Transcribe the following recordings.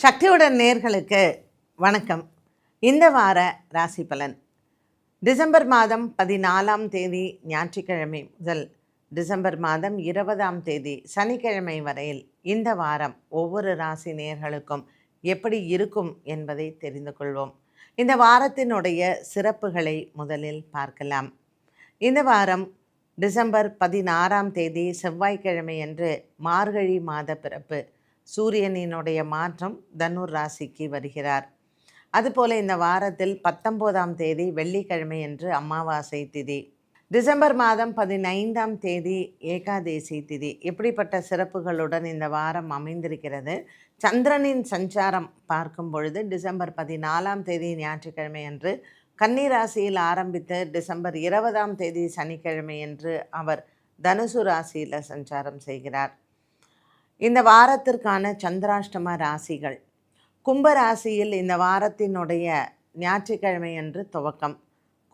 சக்தியுடன் நேர்களுக்கு வணக்கம். இந்த வார ராசி பலன். டிசம்பர் மாதம் பதினாலாம் தேதி ஞாயிற்றுக்கிழமை முதல் டிசம்பர் மாதம் இருபதாம் தேதி சனிக்கிழமை வரையில் இந்த வாரம் ஒவ்வொரு ராசி நேர்களுக்கும் எப்படி இருக்கும் என்பதை தெரிந்து கொள்வோம். இந்த வாரத்தினுடைய சிறப்புகளை முதலில் பார்க்கலாம். இந்த வாரம் டிசம்பர் பதினாறாம் தேதி செவ்வாய்க்கிழமை அன்று மார்கழி மாத பிறப்பு. சூரியனினுடைய மாற்றம் தனுர் ராசிக்கு வருகிறார். அதுபோல் இந்த வாரத்தில் பத்தொம்போதாம் தேதி வெள்ளிக்கிழமை என்று அமாவாசை திதி. டிசம்பர் மாதம் பதினைந்தாம் தேதி ஏகாதேசி திதி. எப்படிப்பட்ட சிறப்புகளுடன் இந்த வாரம் அமைந்திருக்கிறது? சந்திரனின் சஞ்சாரம் பார்க்கும் பொழுது டிசம்பர் பதினாலாம் தேதி ஞாயிற்றுக்கிழமை அன்று கன்னிராசியில் ஆரம்பித்து டிசம்பர் இருபதாம் தேதி சனிக்கிழமை என்று அவர் தனுசு ராசியில் சஞ்சாரம் செய்கிறார். இந்த வாரத்திற்கான சந்திராஷ்டம ராசிகள். கும்பராசியில் இந்த வாரத்தினுடைய ஞாயிற்றுக்கிழமை அன்று துவக்கம்.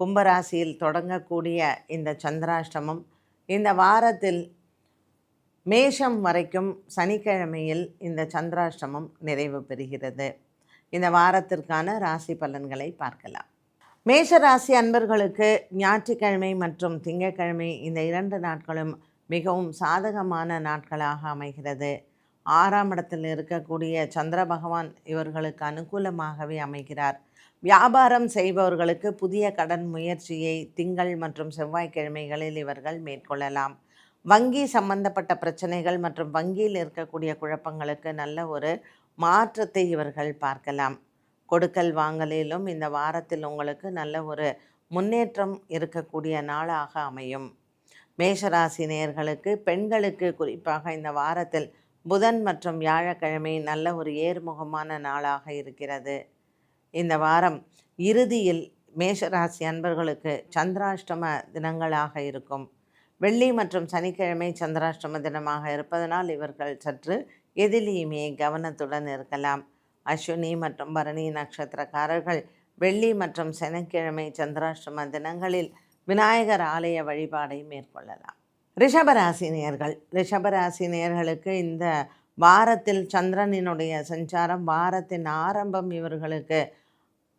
கும்பராசியில் தொடங்கக்கூடிய இந்த சந்திராஷ்டமம் இந்த வாரத்தில் மேஷம் வரைக்கும் சனிக்கிழமையில் இந்த சந்திராஷ்டமம் நிறைவு பெறுகிறது. இந்த வாரத்திற்கான ராசி பலன்களை பார்க்கலாம். மேஷ ராசி அன்பர்களுக்கு ஞாயிற்றுக்கிழமை மற்றும் திங்கட்கிழமை இந்த இரண்டு நாட்களும் மிகவும் சாதகமான நாட்களாக அமைகிறது. ஆறாம் இடத்தில் இருக்கக்கூடிய சந்திர பகவான் இவர்களுக்கு அனுகூலமாகவே அமைகிறார். வியாபாரம் செய்பவர்களுக்கு புதிய கடன் முயற்சியை திங்கள் மற்றும் செவ்வாய்க்கிழமைகளில் இவர்கள் மேற்கொள்ளலாம். வங்கி சம்பந்தப்பட்ட பிரச்சனைகள் மற்றும் வங்கியில் இருக்கக்கூடிய குழப்பங்களுக்கு நல்ல ஒரு மாற்றத்தை இவர்கள் பார்க்கலாம். கொடுக்கல் வாங்கலிலும் இந்த வாரத்தில் உங்களுக்கு நல்ல ஒரு முன்னேற்றம் இருக்கக்கூடிய நாளாக அமையும். மேஷராசி நேயர்களுக்கு பெண்களுக்கு குறிப்பாக இந்த வாரத்தில் புதன் மற்றும் வியாழக்கிழமை நல்ல ஒரு ஏர்முகமான நாளாக இருக்கிறது. இந்த வாரம் இறுதியில் மேஷராசி அன்பர்களுக்கு சந்திராஷ்டம தினங்களாக இருக்கும். வெள்ளி மற்றும் சனிக்கிழமை சந்திராஷ்டம தினமாக இருப்பதனால் இவர்கள் சற்று எதிலையுமே கவனத்துடன் இருக்கலாம். அஸ்வினி மற்றும் பரணி நட்சத்திரக்காரர்கள் வெள்ளி மற்றும் சனிக்கிழமை சந்திராஷ்டம தினங்களில் விநாயகர் ஆலய வழிபாடை மேற்கொள்ளலாம். ரிஷபராசி நேர்கள். ரிஷபராசி நேர்களுக்கு இந்த வாரத்தில் சந்திரனினுடைய சஞ்சாரம் வாரத்தின் ஆரம்பம் இவர்களுக்கு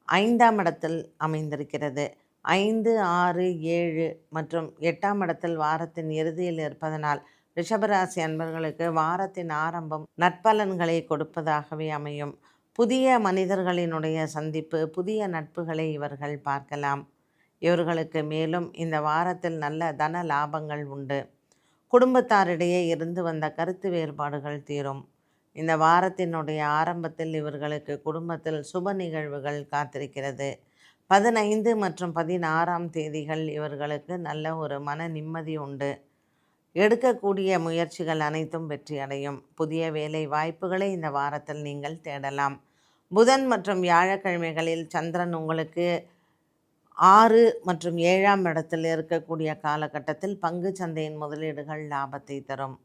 ஐந்தாம் இடத்தில் அமைந்திருக்கிறது. ஐந்து ஆறு ஏழு மற்றும் எட்டாம் இடத்தில் வாரத்தின் இறுதியில் இருப்பதனால் ரிஷபராசி அன்பர்களுக்கு வாரத்தின் ஆரம்பம் நற்பலன்களை கொடுப்பதாகவே அமையும். புதிய மனிதர்களினுடைய சந்திப்பு புதிய நட்புகளை இவர்கள் பார்க்கலாம். இவர்களுக்கு மேலும் இந்த வாரத்தில் நல்ல தன லாபங்கள் உண்டு. குடும்பத்தாரிடையே இருந்து வந்த கருத்து வேறுபாடுகள் தீரும். இந்த வாரத்தினுடைய ஆரம்பத்தில் இவர்களுக்கு குடும்பத்தில் சுப நிகழ்வுகள் காத்திருக்கிறது. பதினைந்து மற்றும் பதினாறாம் தேதிகள் இவர்களுக்கு நல்ல ஒரு மன நிம்மதி உண்டு. எடுக்கக்கூடிய முயற்சிகள் அனைத்தும் வெற்றி அடையும் புதிய வேலை வாய்ப்புகளை இந்த வாரத்தில் நீங்கள் தேடலாம். புதன் மற்றும் வியாழக்கிழமைகளில் சந்திரன் உங்களுக்கு ஆறு மற்றும் ஏழாம் இடத்தில் இருக்கக்கூடிய காலகட்டத்தில் பங்கு சந்தையின் முதலீடுகள் லாபத்தை தரும்.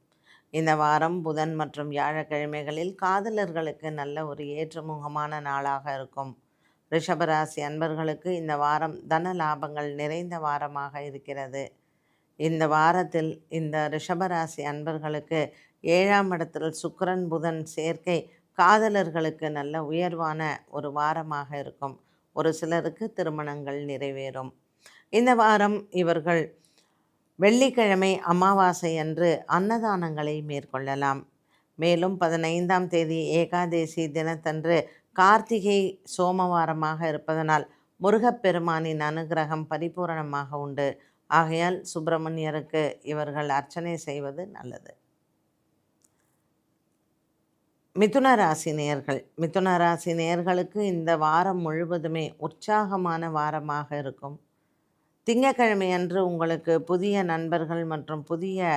இந்த வாரம் புதன் மற்றும் வியாழக்கிழமைகளில் காதலர்களுக்கு நல்ல ஒரு ஏற்றுமுகமான நாளாக இருக்கும். ரிஷபராசி அன்பர்களுக்கு இந்த வாரம் தன லாபங்கள் நிறைந்த வாரமாக இருக்கிறது. இந்த வாரத்தில் இந்த ரிஷபராசி அன்பர்களுக்கு ஏழாம் இடத்தில் சுக்கரன் புதன் சேர்க்கை காதலர்களுக்கு நல்ல உயர்வான ஒரு வாரமாக இருக்கும். ஒரு சிலருக்கு திருமணங்கள் நிறைவேறும். இந்த வாரம் இவர்கள் வெள்ளிக்கிழமை அமாவாசை அன்று அன்னதானங்களை மேற்கொள்ளலாம். மேலும் பதினைந்தாம் தேதி ஏகாதேசி தினத்தன்று கார்த்திகை சோமவாரமாக இருப்பதனால் முருகப்பெருமானின் அனுகிரகம் பரிபூரணமாக உண்டு. ஆகையால் சுப்பிரமணியருக்கு இவர்கள் அர்ச்சனை செய்வது நல்லது. மிதுன ராசி நேயர்கள் மிதுன ராசி நேர்களுக்கு இந்த வாரம் முழுவதுமே உற்சாகமான வாரமாக இருக்கும். திங்கக்கிழமை அன்று உங்களுக்கு புதிய நண்பர்கள் மற்றும் புதிய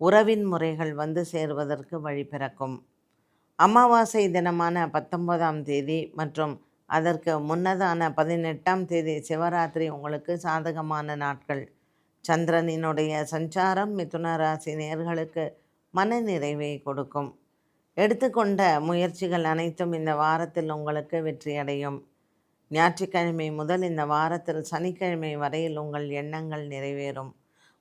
உறவின் முறைகள் வந்து சேருவதற்கு வழி பிறக்கும். அமாவாசை தினமான பத்தொன்பதாம் தேதி மற்றும் அதற்கு முன்னதான பதினெட்டாம் தேதி சிவராத்திரி உங்களுக்கு சாதகமான நாட்கள். சந்திரனினுடைய சஞ்சாரம் மிதுன ராசி நேர்களுக்கு மன நிறைவை கொடுக்கும். எடுத்துக்கொண்ட முயற்சிகள் அனைத்தும் இந்த வாரத்தில் உங்களுக்கு வெற்றியடையும். ஞாயிற்றுக்கிழமை முதல் இந்த வாரத்தில் சனிக்கிழமை வரையில் உங்கள் எண்ணங்கள் நிறைவேறும்.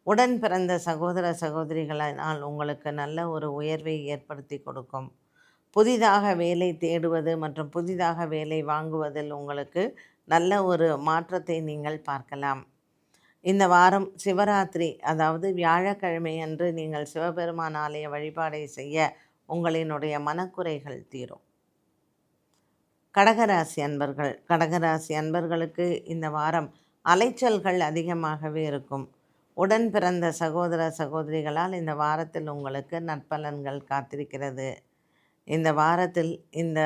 உடன் பிறந்த சகோதர சகோதரிகளினால் உங்களுக்கு நல்ல ஒரு உயர்வை ஏற்படுத்தி கொடுக்கும். புதிதாக வேலை தேடுவது மற்றும் புதிதாக வேலை வாங்குவதில் உங்களுக்கு நல்ல ஒரு மாற்றத்தை நீங்கள் பார்க்கலாம். இந்த வாரம் சிவராத்திரி அதாவது வியாழக்கிழமை அன்று நீங்கள் சிவபெருமான் ஆலய வழிபாடை செய்ய உங்களினுடைய மனக்குறைகள் தீரும். கடகராசி அன்பர்கள் கடகராசி அன்பர்களுக்கு இந்த வாரம் அலைச்சல்கள் அதிகமாகவே இருக்கும். உடன் பிறந்த சகோதர சகோதரிகளால் இந்த வாரத்தில் உங்களுக்கு நற்பலன்கள் காத்திருக்கிறது. இந்த வாரத்தில் இந்த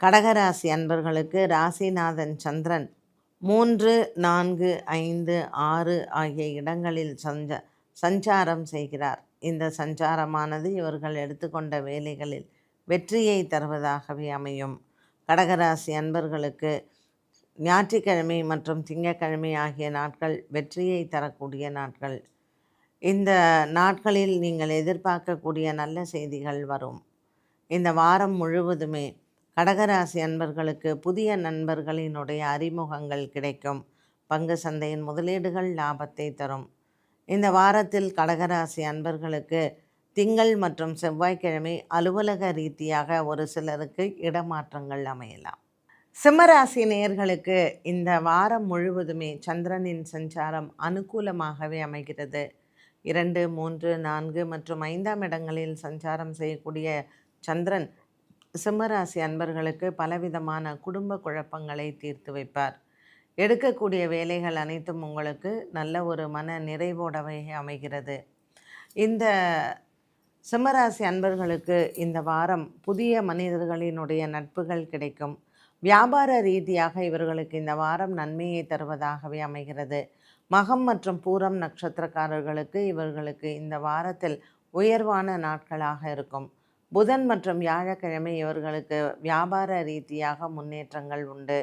கடகராசி அன்பர்களுக்கு ராசிநாதன் சந்திரன் மூன்று நான்கு ஐந்து ஆறு ஆகிய இடங்களில் சஞ்ச சஞ்சாரம் செய்கிறார். இந்த சஞ்சாரமானது இவர்கள் எடுத்துக்கொண்ட வேலைகளில் வெற்றியை தருவதாகவே அமையும். கடகராசி அன்பர்களுக்கு ஞாயிற்றுக்கிழமை மற்றும் திங்கக்கிழமை ஆகிய நாட்கள் வெற்றியை தரக்கூடிய நாட்கள். இந்த நாட்களில் நீங்கள் எதிர்பார்க்கக்கூடிய நல்ல செய்திகள் வரும். இந்த வாரம் முழுவதுமே கடகராசி அன்பர்களுக்கு புதிய நண்பர்களினுடைய அறிமுகங்கள் கிடைக்கும். பங்கு சந்தையின் முதலீடுகள் லாபத்தை தரும். இந்த வாரத்தில் கடகராசி அன்பர்களுக்கு திங்கள் மற்றும் செவ்வாய்க்கிழமை அலுவலக ரீதியாக ஒரு சிலருக்கு இடமாற்றங்கள் அமையலாம். சிம்மராசி நேர்களுக்கு இந்த வாரம் முழுவதுமே சந்திரனின் சஞ்சாரம் அனுகூலமாகவே அமைகிறது. இரண்டு மூன்று நான்கு மற்றும் ஐந்தாம் இடங்களில் சஞ்சாரம் செய்யக்கூடிய சந்திரன் சிம்மராசி அன்பர்களுக்கு பலவிதமான குடும்ப குழப்பங்களை தீர்த்து வைப்பார். எடுக்கக்கூடிய வேலைகள் அனைத்தும் உங்களுக்கு நல்ல ஒரு மன நிறைவோடவை அமைகிறது. இந்த சிம்மராசி அன்பர்களுக்கு இந்த வாரம் புதிய மனிதர்களினுடைய நட்புகள் கிடைக்கும். வியாபார ரீதியாக இவர்களுக்கு இந்த வாரம் நன்மையை தருவதாகவே அமைகிறது. மகம் மற்றும் பூரம் நட்சத்திரக்காரர்களுக்கு இவர்களுக்கு இந்த வாரத்தில் உயர்வான நாட்களாக இருக்கும். புதன் மற்றும் வியாழக்கிழமை இவர்களுக்கு வியாபார ரீதியாக முன்னேற்றங்கள் உண்டு.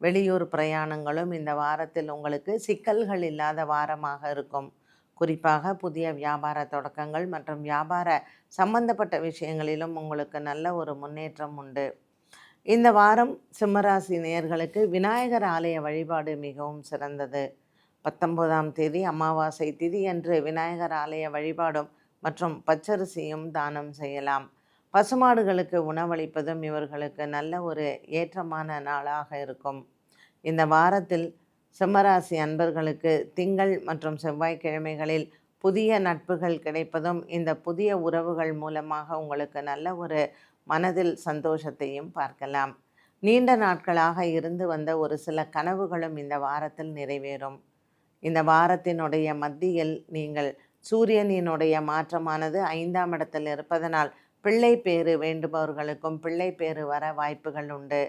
வெளியூர் பிரயாணங்களும் இந்த வாரத்தில் உங்களுக்கு சிக்கல்கள் இல்லாத வாரமாக இருக்கும். குறிப்பாக புதிய வியாபார தொடக்கங்கள் மற்றும் வியாபார சம்பந்தப்பட்ட விஷயங்களிலும் உங்களுக்கு நல்ல ஒரு முன்னேற்றம் உண்டு. இந்த வாரம் சிம்மராசி நேயர்களுக்கு விநாயகர் ஆலய வழிபாடு மிகவும் சிறந்தது. பத்தொன்பதாம் தேதி அமாவாசை திதி என்று விநாயகர் ஆலய வழிபாடும் மற்றும் பச்சரிசியும் தானம் செய்யலாம். பசுமாடுகளுக்கு உணவளிப்பதும் இவர்களுக்கு நல்ல ஒரு ஏற்றமான நாளாக இருக்கும். இந்த வாரத்தில் சிம்மராசி அன்பர்களுக்கு திங்கள் மற்றும் செவ்வாய்க்கிழமைகளில் புதிய நட்புகள் கிடைப்பதும் இந்த புதிய உறவுகள் மூலமாக உங்களுக்கு நல்ல ஒரு மனதில் சந்தோஷத்தையும் பார்க்கலாம். நீண்ட நாட்களாக இருந்து வந்த ஒரு சில கனவுகளும் இந்த வாரத்தில் நிறைவேறும். இந்த வாரத்தினுடைய மத்தியில் நீங்கள் சூரியனினுடைய மாற்றமானது ஐந்தாம் இடத்தில் இருப்பதனால் பிள்ளை பேறு வேண்டுபவர்களுக்கும் பிள்ளை பேறு வர வாய்ப்புகள் உண்டு.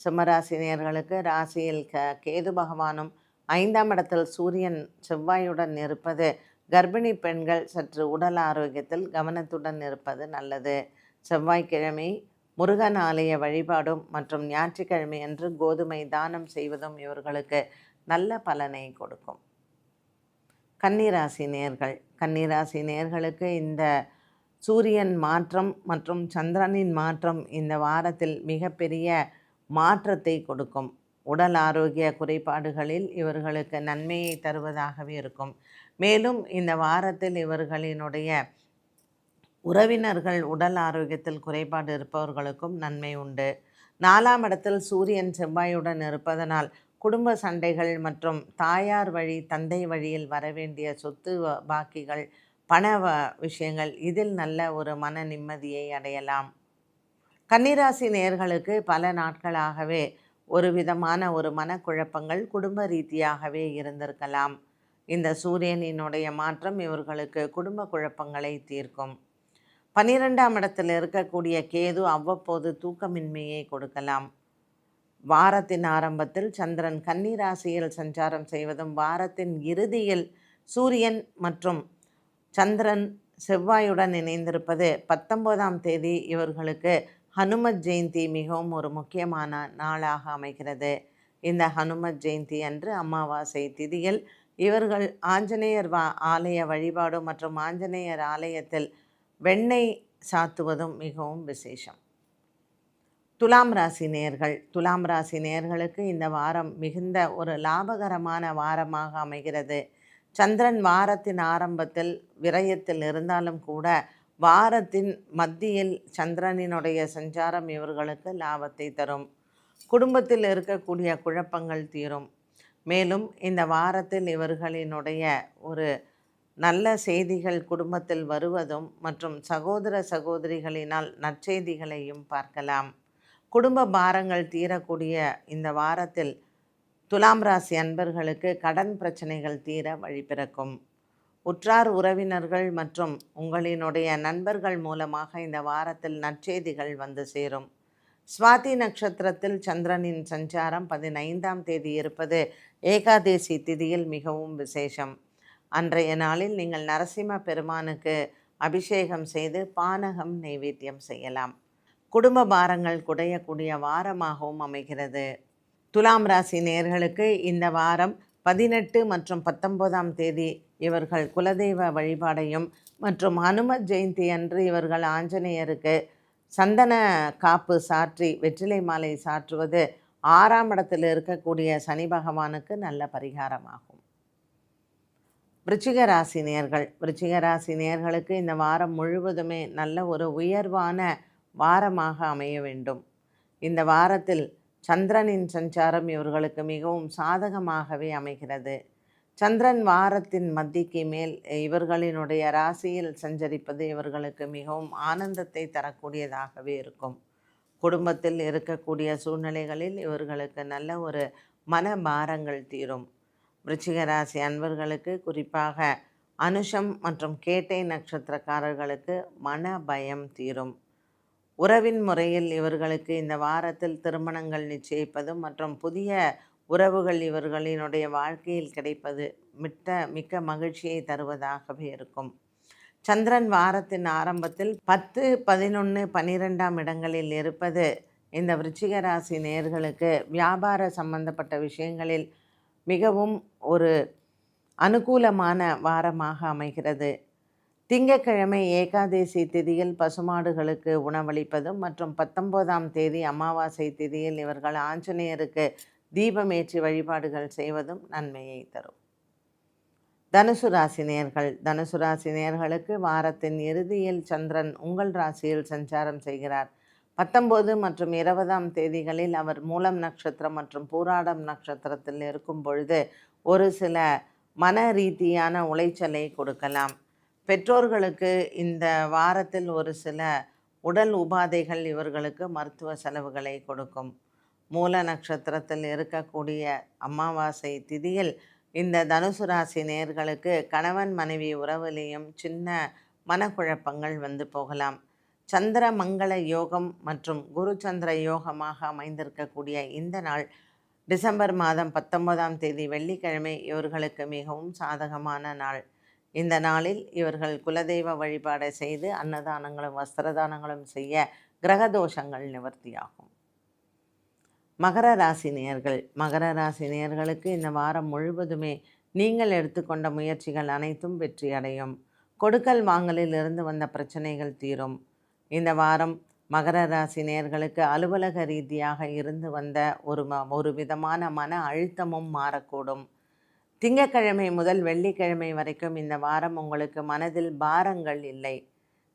சிம்மராசினியர்களுக்கு ராசியில் க கேது பகவானும் ஐந்தாம் இடத்தில் சூரியன் செவ்வாயுடன் இருப்பது கர்ப்பிணி பெண்கள் சற்று உடல் ஆரோக்கியத்தில் கவனத்துடன் இருப்பது நல்லது. செவ்வாய்க்கிழமை முருகன் ஆலய வழிபாடும் மற்றும் ஞாயிற்றுக்கிழமை அன்று கோதுமை தானம் செய்வதும் இவர்களுக்கு நல்ல பலனை கொடுக்கும். கன்னிராசி நேர்கள் கன்னிராசி நேர்களுக்கு இந்த சூரியன் மாற்றம் மற்றும் சந்திரனின் மாற்றம் இந்த வாரத்தில் மிகப்பெரிய மாற்றத்தை கொடுக்கும். உடல் ஆரோக்கிய குறைபாடுகளில் இவர்களுக்கு நன்மையை தருவதாகவே இருக்கும். மேலும் இந்த வாரத்தில் இவர்களினுடைய உறவினர்கள் உடல் ஆரோக்கியத்தில் குறைபாடு இருப்பவர்களுக்கும் நன்மை உண்டு. நாலாம் இடத்தில் சூரியன் செவ்வாயுடன் இருப்பதனால் குடும்ப சண்டைகள் மற்றும் தாயார் வழி தந்தை வழியில் வரவேண்டிய சொத்து பாக்கிகள் பண விஷயங்கள் இதில் நல்ல ஒரு மன நிம்மதியை அடையலாம். கன்னிராசி நேர்களுக்கு பல நாட்களாகவே ஒரு விதமான ஒரு மனக்குழப்பங்கள் குடும்ப ரீதியாகவே இருந்திருக்கலாம். இந்த சூரியனினுடைய மாற்றம் இவர்களுக்கு குடும்ப குழப்பங்களை தீர்க்கும். பன்னிரெண்டாம் இடத்தில் இருக்கக்கூடிய கேது அவ்வப்போது தூக்கமின்மையை கொடுக்கலாம். வாரத்தின் ஆரம்பத்தில் சந்திரன் கன்னிராசியில் சஞ்சாரம் செய்வதும் வாரத்தின் இறுதியில் சூரியன் மற்றும் சந்திரன் செவ்வாயுடன் இணைந்திருப்பது பத்தொன்பதாம் தேதி இவர்களுக்கு ஹனுமத் ஜெயந்தி மிகவும் ஒரு முக்கியமான நாளாக அமைகிறது. இந்த ஹனுமத் ஜெயந்தி அன்று அமாவாசை திதியில் இவர்கள் ஆஞ்சநேயர் வா ஆலய வழிபாடு மற்றும் ஆஞ்சநேயர் ஆலயத்தில் வெண்ணெய் சாத்துவதும் மிகவும் விசேஷம். துலாம் ராசி நேர்கள் துலாம் ராசி நேர்களுக்கு இந்த வாரம் மிகுந்த ஒரு லாபகரமான வாரமாக அமைகிறது. சந்திரன் வாரத்தின் ஆரம்பத்தில் விரயத்தில் இருந்தாலும் கூட வாரத்தின் மத்தியில் சந்திரனினுடைய சஞ்சாரம் இவர்களுக்கு லாபத்தை தரும். குடும்பத்தில் இருக்கக்கூடிய குழப்பங்கள் தீரும். மேலும் இந்த வாரத்தில் இவர்களினுடைய ஒரு நல்ல செய்திகள் குடும்பத்தில் வருவதும் மற்றும் சகோதர சகோதரிகளினால் நற்செய்திகளையும் பார்க்கலாம். குடும்ப பாரங்கள் தீரக்கூடிய இந்த வாரத்தில் துலாம் ராசி அன்பர்களுக்கு கடன் பிரச்சனைகள் தீர வழிபிறக்கும் உற்றார் உறவினர்கள் மற்றும் உங்களினுடைய நண்பர்கள் மூலமாக இந்த வாரத்தில் நற்செய்திகள் வந்து சேரும். சுவாதி நட்சத்திரத்தில் சந்திரனின் சஞ்சாரம் பதினைந்தாம் தேதி இருப்பது ஏகாதேசி திதியில் மிகவும் விசேஷம். அன்றைய நாளில் நீங்கள் நரசிம்ம பெருமானுக்கு அபிஷேகம் செய்து பானகம் நைவேத்தியம் செய்யலாம். குடும்ப பாரங்கள் குடையக்கூடிய வாரமாகவும் அமைகிறது. துலாம் ராசி நேர்களுக்கு இந்த வாரம் பதினெட்டு மற்றும் பத்தொன்பதாம் தேதி இவர்கள் குலதெய்வ வழிபாடையும் மற்றும் ஹனுமத் ஜெயந்தி அன்று இவர்கள் ஆஞ்சநேயருக்கு சந்தன காப்பு சாற்றி வெற்றிலை மாலை சாற்றுவது ஆறாம் இடத்தில் இருக்கக்கூடிய சனி பகவானுக்கு நல்ல பரிகாரமாகும். விருச்சிக ராசி நேர்கள் விருச்சிக ராசி நேர்களுக்கு இந்த வாரம் முழுவதுமே நல்ல ஒரு உயர்வான வாரமாக அமைய வேண்டும். இந்த வாரத்தில் சந்திரனின் சஞ்சாரம் இவர்களுக்கு மிகவும் சாதகமாகவே அமைகிறது. சந்திரன் வாரத்தின் மத்திக்கு மேல் இவர்களினுடைய ராசியில் சஞ்சரிப்பது இவர்களுக்கு மிகவும் ஆனந்தத்தை தரக்கூடியதாகவே இருக்கும். குடும்பத்தில் இருக்கக்கூடிய சூழ்நிலைகளில் இவர்களுக்கு நல்ல ஒரு மன பாரங்கள் தீரும். விருச்சிக ராசி அன்பர்களுக்கு குறிப்பாக அனுஷம் மற்றும் கேட்டை நட்சத்திரக்காரர்களுக்கு மன பயம் தீரும். உறவின் முறையில் இவர்களுக்கு இந்த வாரத்தில் திருமணங்கள் நிச்சயிப்பதும் மற்றும் புதிய உறவுகள் இவர்களினுடைய வாழ்க்கையில் கிடைப்பது மிட்ட மிக்க மகிழ்ச்சியை தருவதாகவே இருக்கும். சந்திரன் வாரத்தின் ஆரம்பத்தில் பத்து பதினொன்று பன்னிரெண்டாம் இடங்களில் இருப்பது இந்த விருச்சிக ராசி நேர்களுக்கு வியாபார சம்பந்தப்பட்ட விஷயங்களில் மிகவும் ஒரு அனுகூலமான வாரமாக அமைகிறது. திங்கக்கிழமை ஏகாதேசி திதியில் பசுமாடுகளுக்கு உணவளிப்பதும் மற்றும் பத்தொன்பதாம் தேதி அமாவாசை திதியில் இவர்கள் ஆஞ்சநேயருக்கு தீபமேற்றி வழிபாடுகள் செய்வதும் நன்மையை தரும். தனுசு ராசி நேர்கள் தனுசு ராசி நேர்களுக்கு வாரத்தின் இறுதியில் சந்திரன் உங்கள் ராசியில் சஞ்சாரம் செய்கிறார். பத்தொம்போது மற்றும் இருபதாம் தேதிகளில் அவர் மூலம் நட்சத்திரம் மற்றும் பூராடம் நட்சத்திரத்தில் இருக்கும் பொழுது ஒரு சில மன ரீதியான உளைச்சலை கொடுக்கலாம். பெற்றோர்களுக்கு இந்த வாரத்தில் ஒரு சில உடல் உபாதைகள் இவர்களுக்கு மருத்துவ செலவுகளை கொடுக்கும். மூல நட்சத்திரத்தில் இருக்கக்கூடிய அமாவாசை திதியில் இந்த தனுசு ராசி நேர்களுக்கு கணவன் மனைவி உறவுலேயும் சின்ன மனக்குழப்பங்கள் வந்து போகலாம். சந்திர மங்கள யோகம் மற்றும் குரு சந்திர யோகமாக அமைந்திருக்கக்கூடிய இந்த நாள் டிசம்பர் மாதம் பத்தொன்பதாம் தேதி வெள்ளிக்கிழமை இவர்களுக்கு மிகவும் சாதகமான நாள். இந்த நாளில் இவர்கள் குலதெய்வ வழிபாடை செய்து அன்னதானங்களும் வஸ்திரதானங்களும் செய்ய கிரகதோஷங்கள் நிவர்த்தியாகும். மகர ராசி நேயர்கள் மகர ராசி நேயர்களுக்கு இந்த வாரம் முழுவதுமே நீங்கள் எடுத்துக்கொண்ட முயற்சிகள் அனைத்தும் வெற்றி அடையும். கொடுக்கல் வாங்கலில் இருந்து வந்த பிரச்சனைகள் தீரும். இந்த வாரம் மகர ராசி நேர்களுக்கு அலுவலக ரீதியாக இருந்து வந்த ஒரு ம ஒரு விதமான மன அழுத்தமும் மாறக்கூடும். திங்கக்கிழமை முதல் வெள்ளிக்கிழமை வரைக்கும் இந்த வாரம் உங்களுக்கு மனதில் பாரங்கள் இல்லை.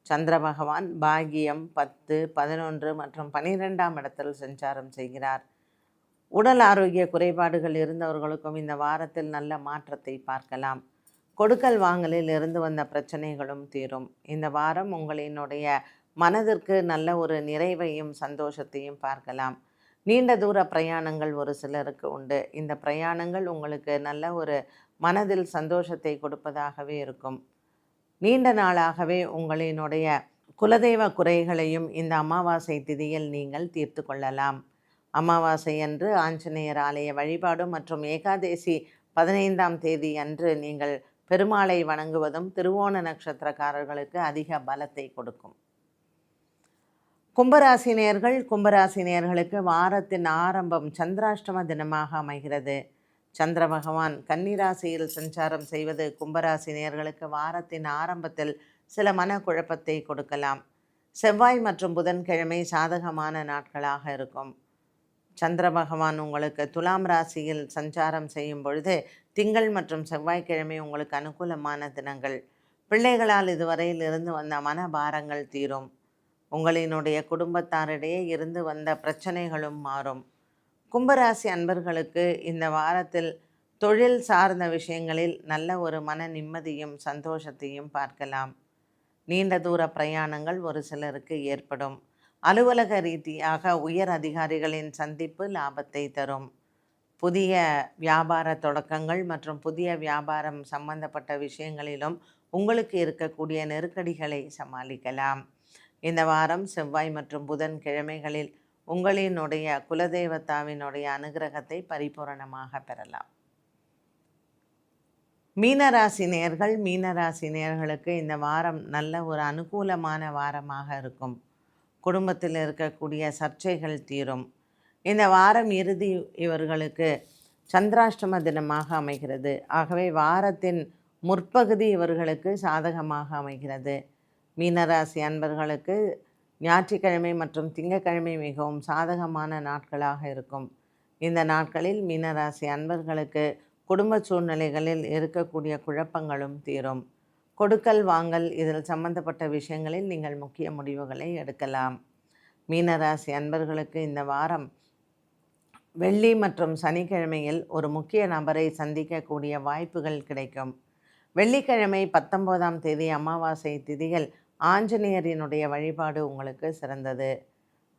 சந்திர பகவான் பாகியம் பத்து பதினொன்று மற்றும் பனிரெண்டாம் இடத்தில் சஞ்சாரம் செய்கிறார். உடல் ஆரோக்கிய குறைபாடுகள் இருந்தவர்களுக்கும் இந்த வாரத்தில் நல்ல மாற்றத்தை பார்க்கலாம். கொடுக்கல் வாங்கலில் இருந்து வந்த பிரச்சனைகளும் தீரும். இந்த வாரம் உங்களினுடைய மனதிற்கு நல்ல ஒரு நிறைவையும் சந்தோஷத்தையும் பார்க்கலாம். நீண்ட தூர பிரயாணங்கள் ஒரு சிலருக்கு உண்டு. இந்த பிரயாணங்கள் உங்களுக்கு நல்ல ஒரு மனதில் சந்தோஷத்தை கொடுப்பதாகவே இருக்கும். நீண்ட நாளாகவே உங்களினுடைய குலதெய்வ குறைகளையும் இந்த அமாவாசை திதியில் நீங்கள் தீர்த்து கொள்ளலாம். அமாவாசை அன்று ஆஞ்சநேயர் ஆலய வழிபாடு மற்றும் ஏகாதேசி பதினைந்தாம் தேதி அன்று நீங்கள் பெருமாளை வணங்குவதும் திருவோண நட்சத்திரக்காரர்களுக்கு அதிக பலத்தை கொடுக்கும். கும்பராசினியர்கள் கும்பராசினியர்களுக்கு வாரத்தின் ஆரம்பம் சந்திராஷ்டம தினமாக அமைகிறது. சந்திர பகவான் கன்னிராசியில் சஞ்சாரம் செய்வது கும்பராசினியர்களுக்கு வாரத்தின் ஆரம்பத்தில் சில மனக்குழப்பத்தை கொடுக்கலாம். செவ்வாய் மற்றும் புதன்கிழமை சாதகமான நாட்களாக இருக்கும். சந்திர பகவான் உங்களுக்கு துலாம் ராசியில் சஞ்சாரம் செய்யும் பொழுது திங்கள் மற்றும் செவ்வாய்க்கிழமை உங்களுக்கு அனுகூலமான தினங்கள். பிள்ளைகளால் இதுவரையில் இருந்து வந்த மனபாரங்கள் தீரும். உங்களினுடைய குடும்பத்தாரிடையே இருந்து வந்த பிரச்சனைகளும் மாறும். கும்பராசி அன்பர்களுக்கு இந்த வாரத்தில் தொழில் சார்ந்த விஷயங்களில் நல்ல ஒரு மன நிம்மதியும் சந்தோஷத்தையும் பார்க்கலாம். நீண்ட தூர பிரயாணங்கள் ஒரு சிலருக்கு ஏற்படும். அலுவலக ரீதியாக உயர் அதிகாரிகளின் சந்திப்பு லாபத்தை தரும். புதிய வியாபார தொடக்கங்கள் மற்றும் புதிய வியாபாரம் சம்பந்தப்பட்ட விஷயங்களிலும் உங்களுக்கு இருக்கக்கூடிய நெருக்கடிகளை சமாளிக்கலாம். இந்த வாரம் செவ்வாய் மற்றும் புதன் கிழமைகளில் உங்களினுடைய குலதெய்வத்தாவினுடைய அனுகிரகத்தை பரிபூரணமாக பெறலாம். மீனராசி நேர்கள் மீனராசி நேர்களுக்கு இந்த வாரம் நல்ல ஒரு அனுகூலமான வாரமாக இருக்கும். குடும்பத்தில் இருக்கக்கூடிய சர்ச்சைகள் தீரும். இந்த வாரம் இறுதி இவர்களுக்கு சந்திராஷ்டம தினமாக அமைகிறது. ஆகவே வாரத்தின் முற்பகுதி இவர்களுக்கு சாதகமாக அமைகிறது. மீனராசி அன்பர்களுக்கு ஞாயிற்றுக்கிழமை மற்றும் திங்கக்கிழமை மிகவும் சாதகமான நாட்களாக இருக்கும். இந்த நாட்களில் மீனராசி அன்பர்களுக்கு குடும்ப சூழ்நிலைகளில் இருக்கக்கூடிய குழப்பங்களும் தீரும். கொடுக்கல் வாங்கல் இதில் சம்பந்தப்பட்ட விஷயங்களில் நீங்கள் முக்கிய முடிவுகளை எடுக்கலாம். மீனராசி அன்பர்களுக்கு இந்த வாரம் வெள்ளி மற்றும் சனிக்கிழமையில் ஒரு முக்கிய நபரை சந்திக்கக்கூடிய வாய்ப்புகள் கிடைக்கும். வெள்ளிக்கிழமை பத்தொன்பதாம் தேதி அமாவாசை திதிகள் ஆஞ்சநேயரினுடைய வழிபாடு உங்களுக்கு சிறந்தது.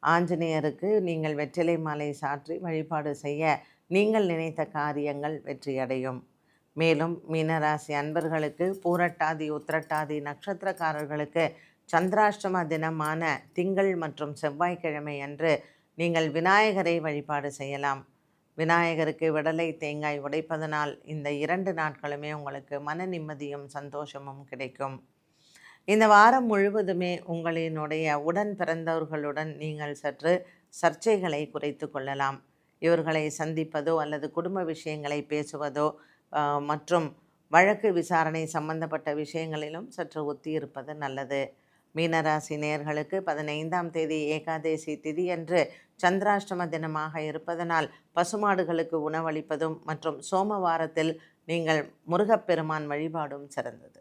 ஆஞ்சநேயருக்கு நீங்கள் வெற்றிலை மாலை சாற்றி வழிபாடு செய்ய நீங்கள் நினைத்த காரியங்கள் வெற்றியடையும். மேலும் மீனராசி அன்பர்களுக்கு பூரட்டாதி உத்திரட்டாதி நட்சத்திரக்காரர்களுக்கு சந்திராஷ்டம தினமான திங்கள் மற்றும் செவ்வாய்க்கிழமை அன்று நீங்கள் விநாயகரை வழிபாடு செய்யலாம். விநாயகருக்கு விடலை தேங்காய் உடைப்பதனால் இந்த இரண்டு நாட்களுமே உங்களுக்கு மன நிம்மதியும் சந்தோஷமும் கிடைக்கும். இந்த வாரம் முழுவதுமே உங்களினுடைய உடன் பிறந்தவர்களுடன் நீங்கள் சற்று சர்ச்சைகளை குறைத்து கொள்ளலாம். இவர்களை சந்திப்பதோ அல்லது குடும்ப விஷயங்களை பேசுவதோ மற்றும் வழக்கு விசாரணை சம்பந்தப்பட்ட விஷயங்களிலும் சற்று ஒத்தி இருப்பது நல்லது. மீனராசி நேர்களுக்கு பதினைந்தாம் தேதி ஏகாதேசி திதி என்று சந்திராஷ்டம தினமாக இருப்பதனால் பசுமாடுகளுக்கு உணவளிப்பதும் மற்றும் சோமவாரத்தில் நீங்கள் முருகப்பெருமான் வழிபாடும் சிறந்தது.